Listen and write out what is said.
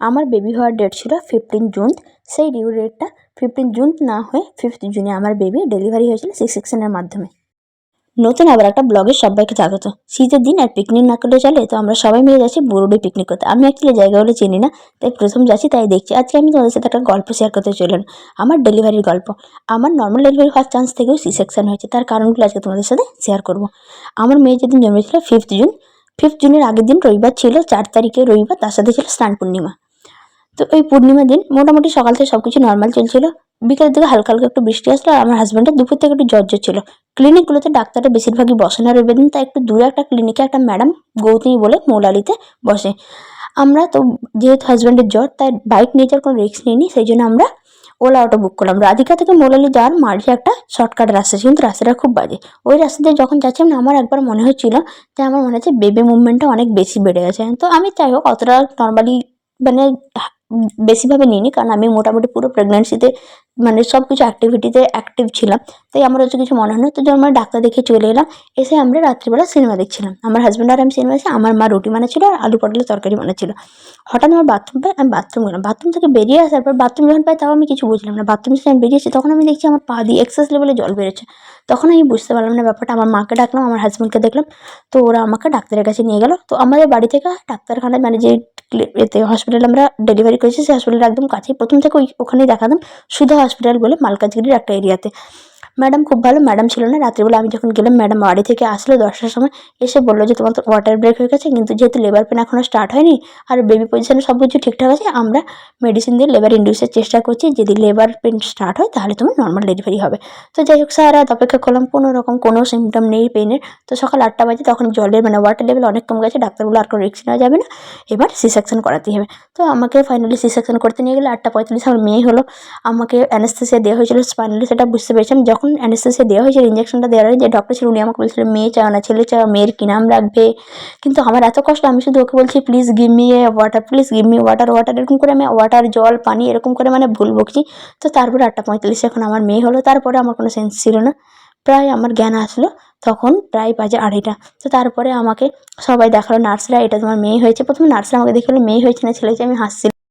আমার বেবি হওয়ার ডেট ছিল ফিফটিন জুন সেই ডিউ ডেটটা ফিফটিন জুন না হয়ে ফিফথ জুনে আমার বেবি ডেলিভারি হয়েছিল সি সেকশনের মাধ্যমে। নতুন আবার একটা ব্লগে সবাইকে স্বাগত। শীতের দিন আর পিকনিক না করলে চলে, তো আমরা সবাই মিলে যাচ্ছি বুরুডি পিকনিক করতে। আমি অ্যাকচুয়ালি জায়গাগুলো চিনি না, তাই প্রথম যাচ্ছি তাই দেখছি। আজকে আমি তোমাদের সাথে একটা গল্প শেয়ার করতে চললাম, আমার ডেলিভারির গল্প। আমার নর্মাল ডেলিভারি হওয়ার চান্স থেকেও সি সেকশন হয়েছে, তার কারণগুলো আজকে তোমাদের সাথে শেয়ার করব। আমার মেয়ে যেদিন জন্মেছিল ফিফথ জুন ফিফথ জুনের আগের দিন রবিবার ছিল, চার তারিখে রবিবার তার সাথে ছিল স্নান পূর্ণিমা। তো ওই পূর্ণিমার দিন মোটামুটি সকাল থেকে সব কিছু নর্মাল চলছিল। বিকেলের দিকে হালকা হালকা একটু বৃষ্টি আসলো আর আমার হাজব্যান্ডের দুপুর থেকে একটু জ্বর ছিল। ক্লিনিকগুলোতে ডাক্তাররা বেশিরভাগই বসে না রবিবার দিন তাই একটু দূরে একটা ক্লিনিকে একটা ম্যাডাম গৌতমী বলে মৌলালিতে বসে। আমরা তো যেহেতু হাজব্যান্ডের জ্বর, তাই বাইক নিয়ে যাওয়ার কোনো রিস্ক নিইনি সেই জন্য আমরা ওলা অটো বুক করলাম। রাধিকা থেকে মৌলালি যাওয়ার মাঝে একটা শর্টকাট রাস্তা কিন্তু রাস্তাটা খুব বাজে। ওই রাস্তা দিয়ে যখন যাচ্ছিলাম না, আমার একবার মনে হচ্ছিল যে আমার মনে হচ্ছে বেবি মুভমেন্টটা অনেক বেশি বেড়ে গেছে। তো আমি যাই হোক, অতটা নর্মালি মানে বেশিভাবে নিইনি। কারণ আমি মোটামুটি পুরো প্রেগনেন্সিতে মানে সব কিছু অ্যাক্টিভিটিতে অ্যাক্টিভ ছিলাম। তাই আমার হচ্ছে কিছু মনে হয় না তো আমরা ডাক্তার দেখে চলে এলাম, এসে আমরা রাত্রিবেলা সিনেমা দেখছিলাম। আমার হাজব্যান্ড আর আমি সিনেমা দেখছি, আমার মা রুটি বানাচ্ছিল আর আলু পটলের তরকারি বানাচ্ছিল। হঠাৎ আমার বাথরুম পাই আমি বাথরুম গেলাম। বাথরুম থেকে বেরিয়ে আসার পর বাথরুম যখন পাই তাও আমি কিছু বুঝলাম না। বাথরুম থেকে আমি বেরিয়েছি তখন আমি দেখছি আমার পা দিয়ে এক্সেস লেভেলে জল বেরোচ্ছে। তখন আমি বুঝতে পারলাম না ব্যাপারটা। আমার মাকে ডাকলাম, আমার হাজব্যান্ডকে দেখলাম। তো ওরা আমাকে ডাক্তারের কাছে নিয়ে গেল। তো আমাদের বাড়ি থেকে ডাক্তারখানায় মানে যে এতে হসপিটাল আমরা ডেলিভারি করেছি। সেই হসপিটালের একদম কাছেই। প্রথম থেকে ওই ওখানেই দেখাতাম সুধা হসপিটাল বলে মালকাজগিরির একটা এরিয়াতে ম্যাডাম খুব ভালো, ম্যাডাম ছিল না। রাত্রিবেলা আমি যখন গেলাম, ম্যাডাম বাড়ি থেকে আসলো দশটার সময়, এসে বলল যে তোমার ওয়াটার ব্রেক হয়ে গেছে, কিন্তু যেহেতু লেবার পেন এখনও স্টার্ট হয়নি আর বেবি পজিশনে সব কিছু ঠিকঠাক আছে, আমরা মেডিসিন দিয়ে লেবার ইন্ডিউসের চেষ্টা করছি। যদি লেবার পেন স্টার্ট হয়, তাহলে তোমার নর্মাল ডেলিভারি হবে। তো যাই হোক সারা রাত অপেক্ষা করলাম, কোনো রকম কোনো সিমটম নেই পেনের তো সকাল আটটা বাজে তখন জলের মানে ওয়াটার লেভেল অনেক কম গেছে, ডাক্তারগুলো আর কোনো রিস্ক নেওয়া যাবে না। এবার সি সেকশন করাতেই হবে। তো আমাকে ফাইনালি সি সেকশন করতে নিয়ে গেলে আটটা পঁয়তাল্লিশ, আমার মেয়ে হলো। আমাকে অ্যানেস্থেসিয়া দেওয়া হয়েছিল ফাইনালি সেটা বুঝতে পেরেছিলাম যখন অ্যানেস্থেসিয়া দেওয়া হয়েছিল ইঞ্জেকশনটা দেওয়ার যে ডক্টর ছিল, উনি আমাকে বলছিল, মেয়ে চাও না, ছেলে চাও, মেয়ের কী নাম রাখবে? কিন্তু আমার এত কষ্ট, আমি শুধু ওকে বলছি please give me a water please give me water water এরকম করে আমি ওয়াটার জল, পানি, এরকম করে মানে ভুল বকছি। তো তারপরে আটটা পঁয়তাল্লিশ, এখন আমার মেয়ে হলো, তারপরে আমার কোনো সেন্স ছিল না। প্রায় আমার জ্ঞান আসলো, তখন প্রায় বাজে আড়াইটা। তো তারপরে আমাকে সবাই দেখাল, নার্সরা, এটা তোমার মেয়ে হয়েছে। প্রথমে নার্সরা আমাকে দেখল, মেয়ে হয়েছে না, ছেলে আমি হাসছিলাম